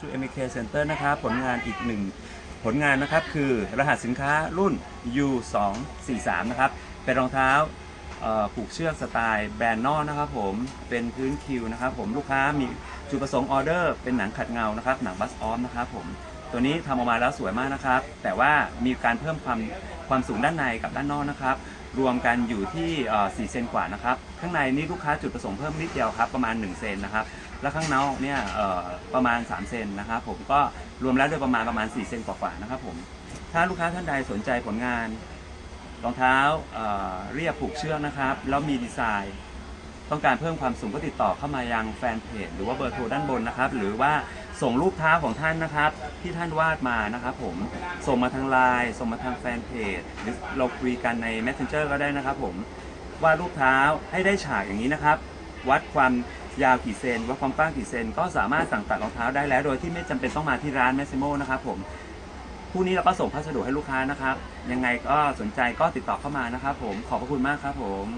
สู่ MK Center นะครับผลงานอีกหนึ่งผลงานนะครับคือรหัสสินค้ารุ่น U243 นะครับเป็นรองเท้าผูกเชือกสไตล์แบรนด์นอกนะครับผมเป็นพื้นคิวนะครับผมลูกค้ามีจุดประสงค์ออเดอร์ เป็นหนังขัดเงานะครับหนังบัสออมนะครับผมตัวนี้ทำออกมาแล้วสวยมากนะครับ แต่ว่ามีการเพิ่มความความสูงด้านในกับด้านนอกนะครับ รวมกันอยู่ที่4เซนกว่านะครับ ข้างในนี่ลูกค้าจุดประสงค์เพิ่มนิดเดียวครับประมาณ 1 เซนนะครับ แล้วข้างนอกเนี่ยประมาณ 3 เซนนะครับ ผมก็รวมแล้วโดยประมาณประมาณ 4 เซนกว่าๆนะครับผม ถ้าลูกค้าท่านใดสนใจผลงานรองเท้าเเรียบผูกเชือกนะครับ แล้วมีดีไซน์ ต้องการเพิ่มความสูงก็ติดต่อเข้ามายังแฟนเพจหรือว่าเบอร์โทรด้านบนนะครับ หรือว่า ส่งรูปเท้าของท่านนะครับ ที่ท่านวาดมานะครับผมส่งมาทางไลน์ส่งมาทางแฟนเพจหรือเราคุยกันใน Messenger ก็ได้นะครับผมวาดรูปเท้าให้ได้ฉากอย่างนี้นะครับ วัดความยาวกี่เซนวัดความกว้างกี่เซน ก็สามารถสั่งตัดรองเท้าได้แล้ว โดยที่ไม่จำเป็นต้องมาที่ร้านแมสซิโมนะครับผมพรุ่งนี้เราก็ส่งพัสดุให้ลูกค้านะครับ ยังไงก็สนใจก็ติดต่อเข้ามานะครับผมขอบพระคุณมากครับผม